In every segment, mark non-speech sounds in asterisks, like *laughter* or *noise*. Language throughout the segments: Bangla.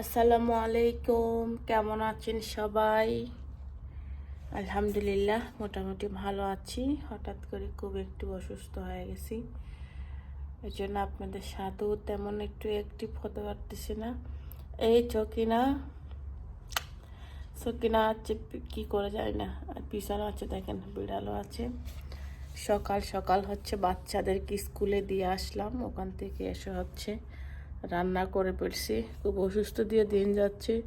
আসসালামু আলাইকুম। কেমন আছেন সবাই? আলহামদুলিল্লাহ, মোটামুটি ভালো আছি। হঠাৎ করে খুব একটু অসুস্থ হয়ে গেছি। এই জন্য আপনাদের সাথেও তেমন একটু অ্যাক্টিভ হতে পারতেছি না। এই চকিনা চকিনা আছে কি করে যায় না। আর পিছনে আছে দেখেন, বিড়ালও আছে। সকাল সকাল হচ্ছে বাচ্চাদেরকে স্কুলে দিয়ে আসলাম। ওখান থেকে এসে হচ্ছে রান্না করে পেরেছি খুব অসুস্থ দিয়ে দিন যাচ্ছে।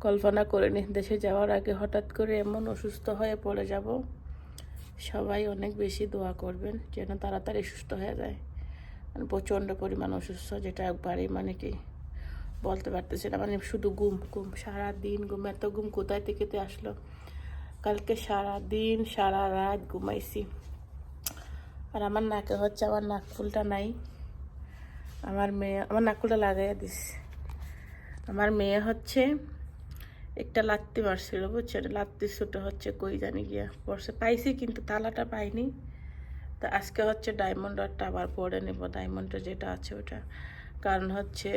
কল্পনা করিনি দেশে যাওয়ার আগে হঠাৎ করে এমন অসুস্থ হয়ে পড়ে যাব। সবাই অনেক বেশি দোয়া করবেন যেন তাড়াতাড়ি সুস্থ হয়ে যায়। মানে প্রচণ্ড পরিমাণ অসুস্থ, যেটা একবারেই মানে কি বলতে পারতেছি না। মানে শুধু ঘুম ঘুম সারা দিন ঘুম। এত ঘুম কোথায় থেকে তো আসলো? কালকে সারা দিন সারা রাত ঘুমাইছি। আর আমার নাকে হচ্ছে, আমার নাক ফুলটা নাই। আমার মেয়ে, আমার নাকুলটা লাগাইয়া দিস আমার মেয়ে হচ্ছে একটা লাত্তি মারছিল বুঝছেন লাত্তি ছোটো হচ্ছে, কই জানি গিয়া পড়ছে। পাইছি কিন্তু তালাটা পাইনি। তা আজকে হচ্ছে ডায়মন্ড রডটা আবার পরে নেব ডায়মন্ডটা যেটা আছে ওটা। কারণ হচ্ছে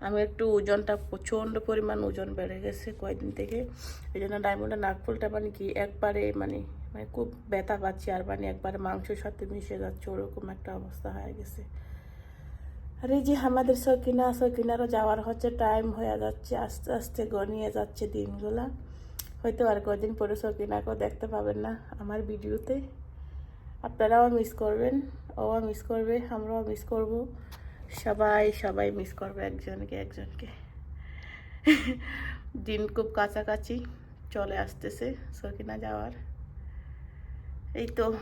আমি একটু ওজনটা, প্রচণ্ড পরিমাণ ওজন বেড়ে গেছে কয়েকদিন থেকে। এই জন্য ডায়মন্ডের নাকফুলটা মানে কি, একবারে মানে মানে খুব ব্যথা পাচ্ছি। আর মানে একবারে মাংসের সাথে মিশে যাচ্ছে, ওরকম একটা অবস্থা হয়ে গেছে। আর এই যে আমাদের সকিনা, সকিনারও যাওয়ার হচ্ছে টাইম হয়ে যাচ্ছে, আস্তে আস্তে গনিয়ে যাচ্ছে দিনগুলা। হয়তো আর কদিন পরে সকিনাকেও দেখতে পাবেন না আমার ভিডিওতে। আপনারাও মিস করবেন ও মিস করবে, আমরাও মিস করব। সবাই সবাই মিস করবে একজনকে একজনকে। *laughs* দিন খুব কাছাকাছি চলে আসতেছে সকিনা যাওয়ার। এই তো,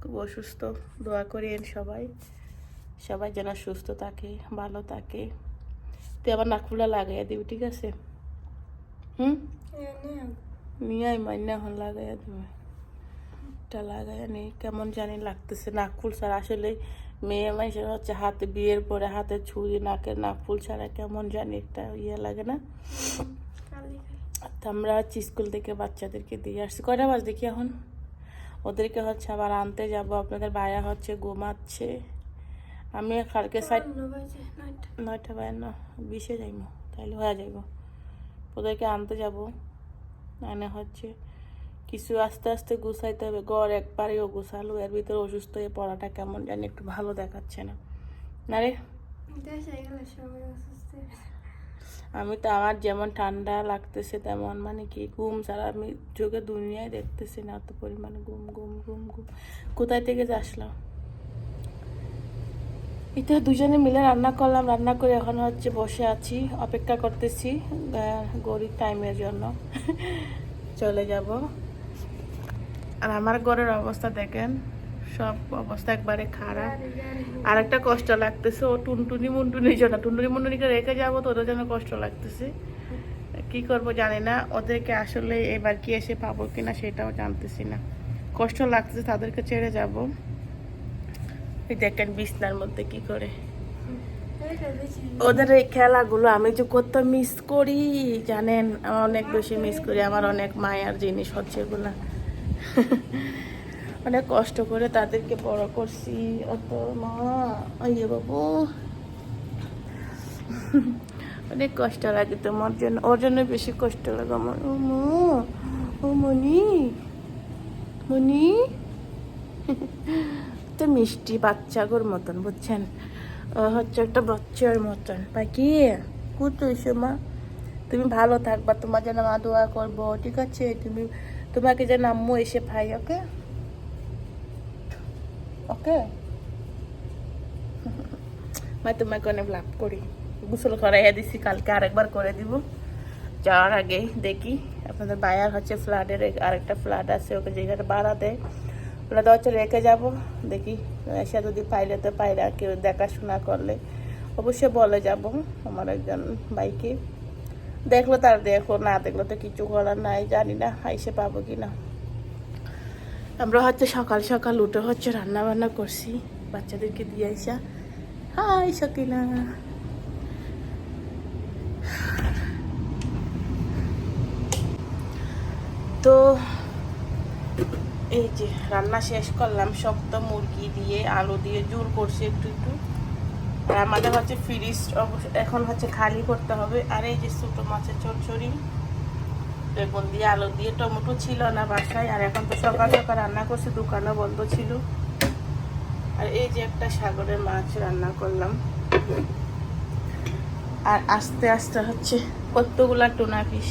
খুব অসুস্থ, দোয়া করিয়েন সবাই। সবাই যেন সুস্থ থাকে, ভালো থাকে। তুই আবার নাকফুলা লাগাইয়া দিবি, ঠিক আছে? হুম? নিয়ে মাইনা হন লাগাইয়া দিবে। এটা লাগাইয়া নেই কেমন জানি লাগতেছে নাকফুল ছাড়া। আসলে মেয়ে মানুষের হচ্ছে হাতে বিয়ের পরে হাতে ছুরি, নাকের নাকফুল ছাড়া কেমন জানি একটা ইয়ে লাগে না। আমরা হচ্ছে স্কুল থেকে বাচ্চাদেরকে দিয়ে আসছি। কয়টা বাজ দেখি এখন? ওদেরকে হচ্ছে আবার আনতে যাব। আপনাদের বায়া হচ্ছে ঘুমাচ্ছে। আমি কালকে সাইড নয়টা। বায়ান্ন বিশে যাইব তাহলে হয়ে যাইব। ওদেরকে আনতে যাব। মানে হচ্ছে কিছু আস্তে আস্তে গুছাইতে হবে গড় একবারেও গুছালো এর ভিতরে অসুস্থ হয়ে পড়াটা কেমন জানি একটু ভালো দেখাচ্ছে না। না রে? আমি তো আমার যেমন ঠান্ডা লাগতেছে তেমন মানে কি ঘুম ছাড়া আমি চোখে দুনিয়ায় দেখতেছি না এত পরিমাণে ঘুম ঘুম ঘুম ঘুম। কোথায় থেকে যে আসলাম এটা দুজনে মিলে রান্না করলাম, রান্না করে এখন হচ্ছে বসে আছি, অপেক্ষা করতেছি গরিব টাইমের জন্য। *laughs* চলে যাব। আর আমার ঘরের অবস্থা দেখেন, সব অবস্থা একবারে খারাপ। আর একটা কষ্ট লাগতেছে, ও টুনটুনি মুন্টুনির জন্য টুনটুনি মুন্টুনিকে রেখে যাব তো ওদের জন্য কষ্ট লাগতেছে। কি করব জানি না, ওদেরকে আসলে এবার কি এসে পাবো কিনা সেটাও জানতেছি না। কষ্ট লাগতেছে, তাদেরকে ছেড়ে যাব। এই দেখেন বিছনার মধ্যে কি করে। ওদের এই খেলাগুলো আমি যে কত মিস করি জানেন? অনেক বেশি মিস করি আমার অনেক মায়ার জিনিস হচ্ছে এগুলা। *laughs* অনেক কষ্ট করে তাদেরকে বড় করছি। অত মা ইয়ে বাবু। *laughs* অনেক কষ্ট লাগে তোমার জন্য ওর জন্য বেশি কষ্ট লাগে আমার। ও মা ও মনি মনি *laughs* তো মিষ্টি বাচ্চাগুর মতন, বুঝছেন? হচ্ছে একটা বাচ্চার মতন। পাখি এসো মা। তুমি ভালো থাকবা, তোমার যেন মা দোয়া করব, ঠিক আছে? তুমি, তোমাকে যেন আম্মু এসে পাই ওকে? ওকে? মা, তোমাকে অনেক লাভ করি। গোসল করাইয়া দিছি, কালকে আরেকবার করে দিব। যাওয়ার আগে দেখি, আপনাদের বায়ার হচ্ছে ফ্লাডের আরেকটা ফ্লাড আছে, ওকে যেখানে বাড়া দেয়। ওটা হচ্ছে রেখে যাব। দেখি, এসে যদি পাইলে তো পাইলে কেউ দেখাশোনা করলে অবশ্যই বলে যাব আমার একজন বাইকে দেখল তার দেখো না, দেখল তো কিছু করার নাই, জানি না এসে পাবো কি না আমরা হচ্ছে সকাল সকাল উঠে হচ্ছে রান্না বান্না করছি। বাচ্চাদেরকে দিয়ে আসা হাই সকিনা। তো এই যে, রান্না শেষ করলাম, শক্ত মুরগি দিয়ে আলু দিয়ে জোর করছি একটু একটু। আর আমাদের হচ্ছে ফ্রিজ এখন হচ্ছে খালি করতে হবে। আর এই যে ছোটো মাছের চচ্চড়ি, বেগুন দিয়ে আলু দিয়ে, টমেটো ছিল না বাসায়। আর এখন তো সকাল সকাল রান্না করছি, দোকানও বন্ধ ছিল। আর এই যে একটা সাগরের মাছ রান্না করলাম। আর আস্তে আস্তে হচ্ছে কতগুলা টুনা ফিশ।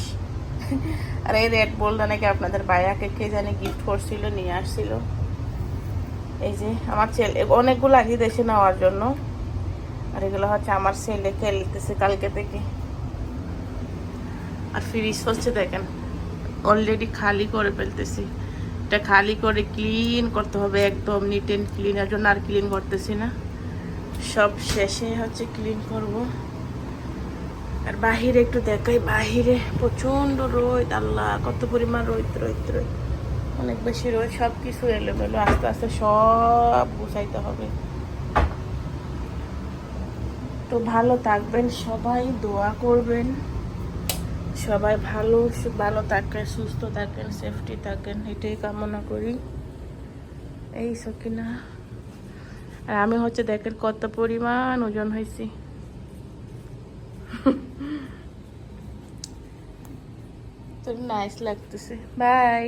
আর এই রেড বলটা নাকি আপনাদের বায়াকে কে জানি গিফট করছিল, নিয়ে আসছিল। এই যে আমার ছেলে, অনেকগুলো লাগিয়ে দেশে নেওয়ার জন্য। আর এগুলো হচ্ছে আমার ছেলে খেলতেছে কালকে থেকে। আর ফ্রিজ হচ্ছে দেখেন অলরেডি খালি করে ফেলতেছি। এটা খালি করে ক্লিন করতে হবে, একদম নিট অ্যান্ড ক্লিনের জন্য আর ক্লিন করতেছি না। সব শেষে হচ্ছে ক্লিন করব। আর বাহিরে একটু দেখাই, বাহিরে প্রচণ্ড রোদ, আল্লাহ, কত পরিমাণ রোদ রোদ রোদ। অনেক বেশি রোদ সব কিছু এলোমেলো, আস্তে আস্তে সব গুছাইতে হবে। তো ভালো থাকবেন, সবাই দোয়া করবেন। সবাই ভালো ভালো থাকেন, সুস্থ থাকেন সেফটি থাকেন, এটাই কামনা করি। এই সকিনা আর আমি হচ্ছে দেখেন কত পরিমাণ ওজন হয়েছি। *laughs* তো নাইস লাগতেছে। বাই